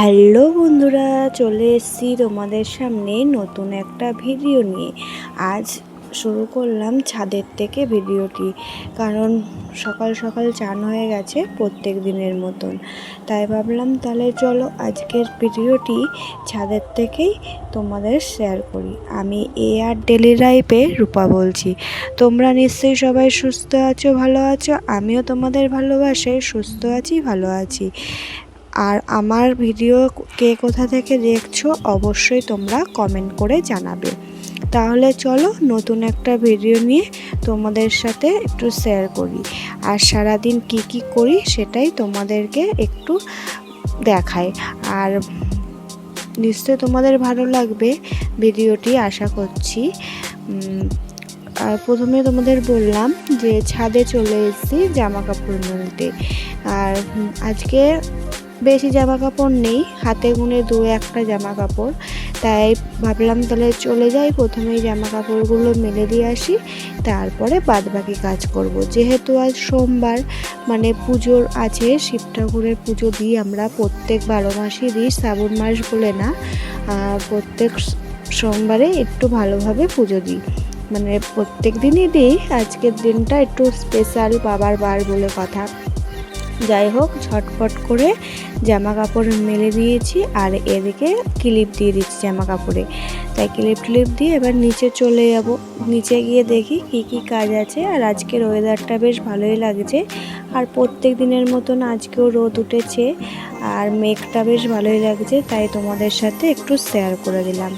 Hello বন্ধুরা, চলে এসেছি তোমাদের সামনে নতুন একটা ভিডিও নিয়ে। আজ শুরু করলাম ছাদের থেকে ভিডিওটি, কারণ সকাল সকাল চান হয়ে গেছে প্রত্যেক দিনের মতন। তাই ভাবলাম তাহলে চলো আজকের ভিডিওটি ছাদের থেকেই তোমাদের শেয়ার করি। আমি এ আর ডেলি লাইফে রূপা বলছি। তোমরা নিশ্চয়ই সবাই সুস্থ আছো, ভালো আছো? আমিও তোমাদের ভালোবাসায় সুস্থ আছি, ভালো আছি। আর আমার ভিডিও কে কোথা থেকে দেখছ অবশ্যই তোমরা কমেন্ট করে জানাবে। তাহলে চলো নতুন একটা ভিডিও নিয়ে তোমাদের সাথে একটু শেয়ার করি। আর সারাদিন কি কি করি সেটাই তোমাদেরকে একটু দেখাই। আর নিশ্চয়ই তোমাদের ভালো লাগবে ভিডিওটি, আশা করছি। আর প্রথমে তোমাদের বললাম যে ছাদে চলে এসেছি জামা কাপড় মেলতে। আর আজকে বেশি জামা কাপড় নেই, হাতে গুনে দু একটা জামা কাপড় তাই ভাবলাম তাহলে চলে যাই, প্রথমেই জামা কাপড়গুলো মেলে দিয়ে আসি, তারপরে বাদ বাকি কাজ করব। যেহেতু আজ সোমবার মানে পুজোর আছে, শিব ঠাকুরের পুজো দিই আমরা, প্রত্যেক বারো মাসই দিই, শ্রাবণ মাস বলে না প্রত্যেক সোমবারে একটু ভালোভাবে পুজো দিই। মানে প্রত্যেক দিনই দিই, আজকের দিনটা একটু স্পেশাল বাবার বার বলে কথা। যাই হোক, ঝটপট করে জামা কাপড় মেলে দিয়েছি আর এদিকে ক্লিপ দিয়ে দিচ্ছি জামা কাপড়ে তাই ক্লিপ ক্লিপ দিয়ে এবার নিচে চলে যাব। নিচে গিয়ে দেখি কি কি কাজ আছে আর আজকের ওয়েদারটা বেশ ভালোই লাগছে। আর প্রত্যেক দিনের মতন আজকেও রোদ উঠেছে আর মেঘটা বেশ ভালোই লাগছে, তাই তোমাদের সাথে একটু শেয়ার করে দিলাম।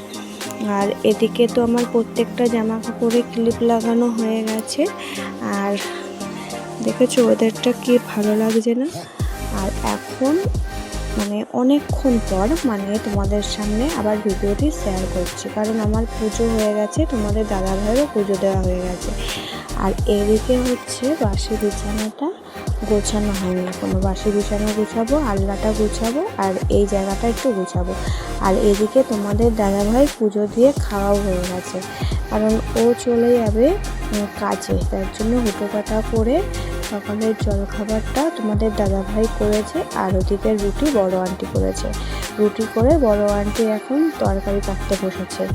আর এদিকে তো আমার প্রত্যেকটা জামা কাপড়ে ক্লিপ লাগানো হয়ে গেছে। আর দেখেছ ওয়েদারটা কি ভালো লাগছে না? আর এখন মানে অনেকক্ষণ পর মানে তোমাদের সামনে আবার ভিডিওটি শেয়ার করছি। কারণ আমার পুজো হয়ে গেছে, তোমাদের দাদা ভাইয়েরও পুজো দেওয়া হয়ে গেছে। আর এদিকে হচ্ছে বাসি বিছানাটা গোছানো হয়নি। কোনো বাসি বিছানা গুছাবো, আলনাটা গুছাবো, আর এই জায়গাটা একটু গুছাবো। আর এদিকে তোমাদের দাদাভাই পুজো দিয়ে খাওয়াও হয়ে গেছে। কারণ ও চলে যাবে কাজে। তার জন্য হুটো পাটা করে সকালের জলখাবারটা তোমাদের দাদাভাই করেছে, আর ওদিকে রুটি বড় আন্টি করেছে। রুটি করে বড় আন্টি এখন তরকারি কাটতে বসেছে।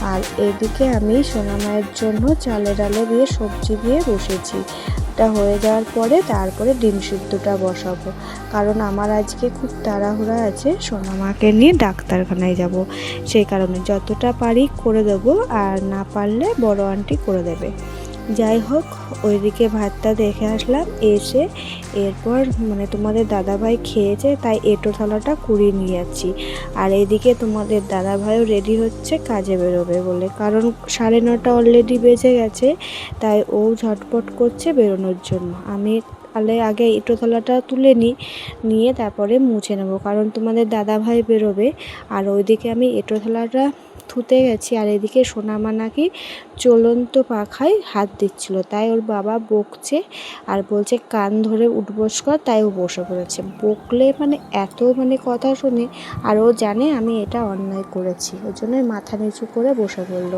আর এদিকে আমি সোনামায়ের জন্য চালে ডালে দিয়ে সবজি দিয়ে বসেছি। এটা হয়ে যাওয়ার পরে তারপরে ডিম সিদ্ধটা বসাবো। কারণ আমার আজকে খুব তাড়াহুড়া আছে, সোনামাকে নিয়ে ডাক্তারখানায় যাব। সেই কারণে যতটা পারি করে দেবো, আর না পারলে বড় আন্টি করে দেবে। যাই হোক, ওইদিকে ভাতটা দেখে আসলাম, এসে এরপর মানে তোমাদের দাদাভাই খেয়েছে, তাই এঁটো থালাটা কুড়িয়ে নিয়ে যাচ্ছি। আর এদিকে তোমাদের দাদাভাইও রেডি হচ্ছে, কাজে বেরোবে বলে। কারণ সাড়ে নটা অলরেডি বেজে গেছে, তাই ও ঝটপট করছে বেরোনোর জন্য। আমি তাহলে আগে এঁটো থালাটা তুলে নিই নিয়ে তারপরে মুছে নেব। কারণ তোমাদের দাদাভাই বেরোবে, আর ওইদিকে আমি এঁটো থালাটা থুতে গেছি আর এদিকে সোনামা নাকি চলন্ত পাখায় হাত দিচ্ছিল। তাই ওর বাবা বকছে আর বলছে, কান ধরে উঠবস কর। তাই ও বসে পড়েছে। বকলে মানে এত মানে কথা শুনে আর ও জানে আমি এটা অন্যায় করেছি। ওই জন্যই মাথা নিচু করে বসে পড়ল।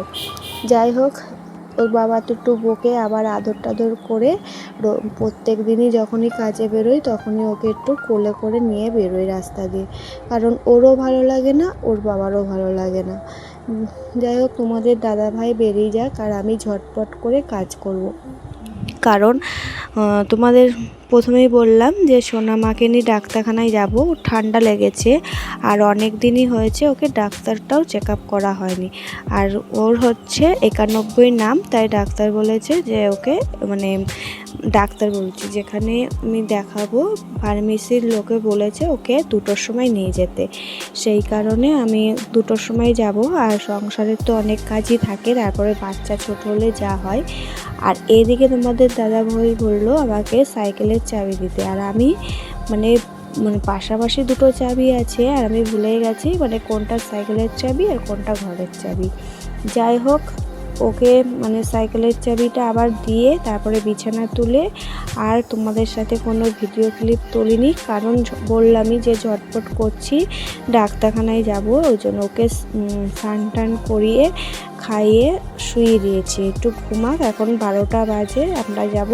যাই হোক ওর বাবা তো একটু বকে আবার আদর টাদর করে প্রত্যেক দিনই যখনই কাজে বেরোই তখনই ওকে একটু কোলে করে নিয়ে বেরোই রাস্তা দিয়ে কারণ ওরও ভালো লাগে না, ওর বাবারও ভালো লাগে না যাই হোক, তোমাদের দাদা ভাই বেরিয়ে যাক আর আমি ঝটপট করে কাজ করব। কারণ তোমাদের প্রথমেই বললাম যে সোনামাকে নিয়ে ডাক্তারখানায় যাব ঠান্ডা লেগেছে আর অনেক দিনই হয়েছে ওকে ডাক্তারটাও চেক আপ করা হয়নি। আর ওর হচ্ছে একানব্বই নাম, তাই ডাক্তার বলেছে যে ওকে মানে ডাক্তার বলছি। যেখানে আমি দেখাবো, ফার্মেসির লোকে বলেছে ওকে দুটোর সময় নিয়ে যেতে। সেই কারণে আমি দুটোর সময় যাব আর সংসারের তো অনেক কাজই থাকে, তারপরে বাচ্চা ছোট হলে যা হয়। আর এদিকে তোমাদের দাদা ভাই বলল আমাকে সাইকেলের চাবি দিতে। আর আমি মানে মানে পাশাপাশি দুটো চাবি আছে, আর আমি ভুলে গেছি মানে কোনটা সাইকেলের চাবি আর কোনটা ঘরের চাবি। যাই হোক, ওকে মানে সাইকেলের চাবিটা আবার দিয়ে তারপরে বিছানা তুলে আর তোমাদের সাথে কোনো ভিডিও ক্লিপ তুলিনি, কারণ বললামই যে ঝটপট করছি, ডাক্তারখানায় যাব। ওই জন্য ওকে স্নান টান করিয়ে খাইয়ে শুয়ে দিয়েছি। একটু ঘুমাক, এখন বারোটা বাজে, আমরা যাব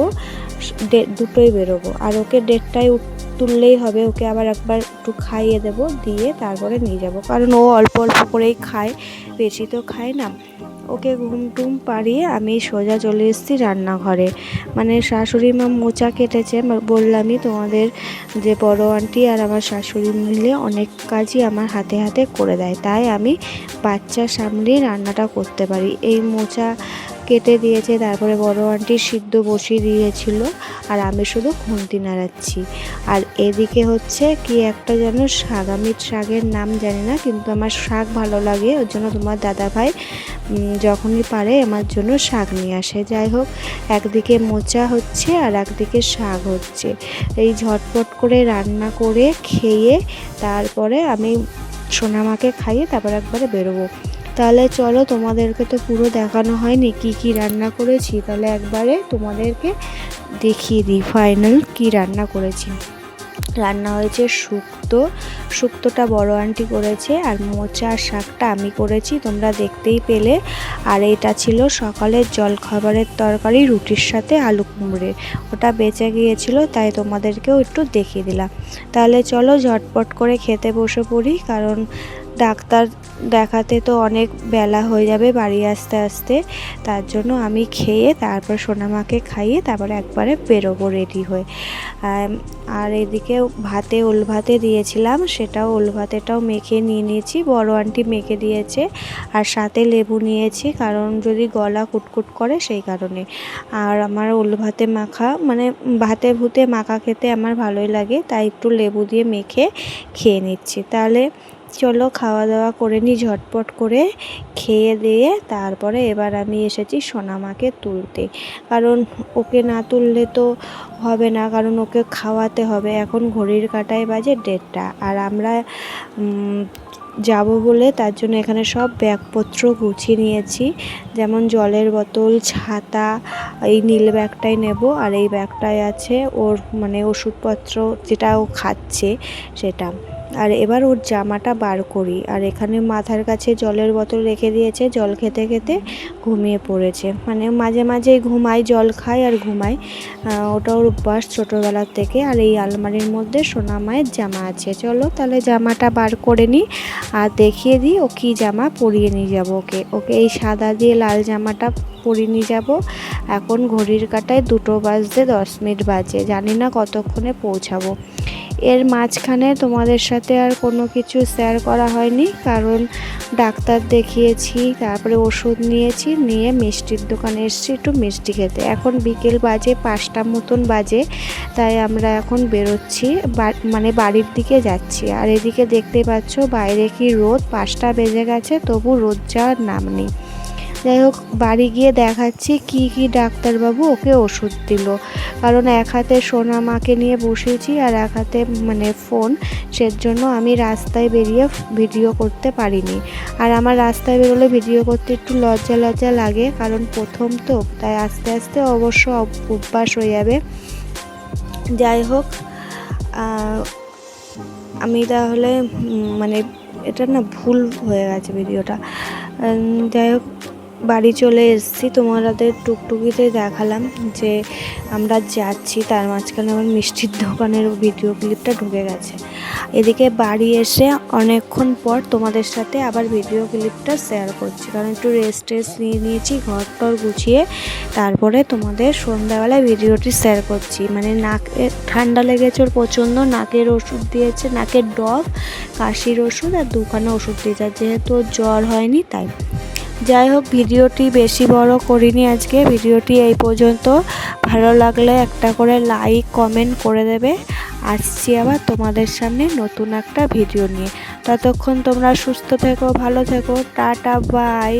দুটোই বেরোবো। আর ওকে উঠ, তুললেই হবে, ওকে আবার একবার একটু খাইয়ে দেব, দিয়ে তারপরে নিয়ে যাব। কারণ ও অল্প অল্প করেই খায়, বেশি তো খায় না। ওকে ঘুম টুম পাড়িয়ে আমি সোজা চলে এসেছি রান্নাঘরে। মানে শাশুড়ি মা মোচা কেটেছে বললামই তোমাদের যে বড় আন্টি আর আমার শাশুড়ি মিলে অনেক কাজই আমার হাতে হাতে করে দেয়। তাই আমি বাচ্চা সামলেই রান্নাটা করতে পারি। এই মোচা কেটে দিয়েছে, তারপরে বড় আন্টি সিদ্ধ বসিয়ে দিয়েছিল, আর আমি শুধু খুন্তি নাড়াচ্ছি। আর এদিকে হচ্ছে কি একটা যেন শাক, আমি শাকের নাম জানি না, কিন্তু আমার শাক ভালো লাগে, ওর জন্য তোমার দাদা ভাই যখনই পারে আমার জন্য শাক নিয়ে আসে। যাই হোক, একদিকে মোচা হচ্ছে আর একদিকে শাক হচ্ছে। এই ঝটপট করে রান্না করে খেয়ে তারপরে আমি সোনামাকে খাইয়ে তারপর একবারে বেরোবো। তাহলে চলো তোমাদেরকে তো পুরো দেখানো হয়নি কি কি রান্না করেছি, তাহলে একবারে তোমাদেরকে দেখিয়ে দিই ফাইনাল কি রান্না করেছি। রান্না হয়েছে শুক্তো, শুক্তোটা বড় আন্টি করেছে আর মোচা আর শাকটা আমি করেছি, তোমরা দেখতেই পেলে। আর এটা ছিল সকালের জলখাবারের তরকারি, রুটির সাথে আলু কুমড়ে ওটা বেঁচে গিয়েছিল, তাই তোমাদেরকেও একটু দেখিয়ে দিলাম। তাহলে চলো ঝটপট করে খেতে বসে পড়ি, কারণ ডাক্তার দেখাতে তো অনেক বেলা হয়ে যাবে বাড়ি আসতে আসতে। তার জন্য আমি খেয়ে তারপর সোনামাকে খাইয়ে তারপরে একবারে বেরোবো রেডি হয়ে। আর এদিকে ভাতে ওল ভাতে দিয়েছিলাম, সেটাও ওল ভাতেটাও মেখে নিয়ে নিয়েছি, বড় আন্টি মেখে দিয়েছে। আর সাথে লেবু নিয়েছি, কারণ যদি গলা কুটকুট করে সেই কারণে। আর আমার ওল ভাতে মাখা মানে ভাতে ভুতে মাখা খেতে আমার ভালোই লাগে, তাই একটু লেবু দিয়ে মেখে খেয়ে নিচ্ছি। তাহলে চলো খাওয়া দাওয়া করে নিই ঝটপট করে খেয়ে দিয়ে তারপরে এবার আমি এসেছি সোনামাকে তুলতে। কারণ ওকে না তুললে তো হবে না, কারণ ওকে খাওয়াতে হবে। এখন ঘড়ির কাটায় বাজে দেড়টা আর আমরা যাব বলে তার জন্য এখানে সব ব্যাগপত্র গুছিয়ে নিয়েছি। যেমন জলের বোতল, ছাতা, এই নীল ব্যাগটাই নেব আর এই ব্যাগটায় আছে ওর মানে ওষুধপত্র যেটা ও খাচ্ছে সেটা। আর এবার ওর জামাটা বার করি। আর এখানে মাথার কাছে জলের বোতল রেখে দিয়েছে, জল খেতে খেতে ঘুমিয়ে পড়েছে। মানে মাঝে মাঝেই ঘুমায়, জল খায় আর ঘুমায়। ওটা ওর অভ্যাস ছোটোবেলার থেকে। আর এই আলমারির মধ্যে সোনা মায়ের জামা আছে। চলো তাহলে জামাটা বার করে নিই আর দেখিয়ে দিই ও কী জামা পরিয়ে নিয়ে যাব ওকে। ওকে এই সাদা দিয়ে লাল জামাটা পরিয়ে নিয়ে যাব। এখন ঘড়ির কাটায় দুটো বাজতে দশ মিনিট বাজে। জানি না কতক্ষণে পৌঁছাবো। এর মাঝখানে তোমাদের সাথে আর কোনো কিছু শেয়ার করা হয়নি, কারণ ডাক্তার দেখিয়েছি, তারপরে ওষুধ নিয়েছি, নিয়ে মিষ্টির দোকানে এসেছি একটু মিষ্টি খেতে। এখন বিকেল বাজে, পাঁচটা মতন বাজে, তাই আমরা এখন বেরোচ্ছি মানে বাড়ির দিকে যাচ্ছি। আর এদিকে দেখতে পাচ্ছ বাইরে কি রোদ, পাঁচটা বেজে গেছে, তবু রোদ যাওয়ার নাম নেই। যাই হোক, বাড়ি গিয়ে দেখাচ্ছি কি কি ডাক্তারবাবু ওকে ওষুধ দিল। কারণ এক হাতে সোনা মাকে নিয়ে বসেছি আর এক হাতে মানে ফোন, সেজন্য আমি রাস্তায় বেরিয়ে ভিডিও করতে পারিনি। আর আমার রাস্তায় বেরোলে ভিডিও করতে একটু লজ্জা লজ্জা লাগে, কারণ প্রথম তো, তাই আস্তে আস্তে অবশ্য অভ্যাস হয়ে যাবে। যাই হোক আমি তাহলে মানে এটা না ভুল হয়ে গেছে ভিডিওটা। যাই হোক বাড়ি চলে এসেছি। তোমাদের টুকটুকিতে দেখালাম যে আমরা যাচ্ছি, তার মাঝখানে আমার মিষ্টির দোকানের ভিডিও ক্লিপটা ঢুকে গেছে। এদিকে বাড়ি এসে অনেকক্ষণ পর তোমাদের সাথে আবার ভিডিও ক্লিপটা শেয়ার করছি। কারণ একটু রেস্ট টেস্ট নিয়ে নিয়েছি ঘর টর গুছিয়ে তারপরে তোমাদের সন্ধ্যাবেলায় ভিডিওটি শেয়ার করছি। মানে নাকে ঠান্ডা লেগেছে ওর প্রচণ্ড, নাকের ওষুধ দিয়েছে, নাকের ডব, কাশির ওষুধ আর দোকানে ওষুধ দিয়েছে। যেহেতু জ্বর হয়নি, তাই যাই হোক, ভিডিওটি বেশি বড় করিনি আজকে। ভিডিওটি এই পর্যন্ত। ভালো লাগলে একটা করে লাইক কমেন্ট করে দেবে। আসছি আবার তোমাদের সামনে নতুন একটা ভিডিও নিয়ে। ততক্ষণ তোমরা সুস্থ থেকো, ভালো থেকো। Tata bye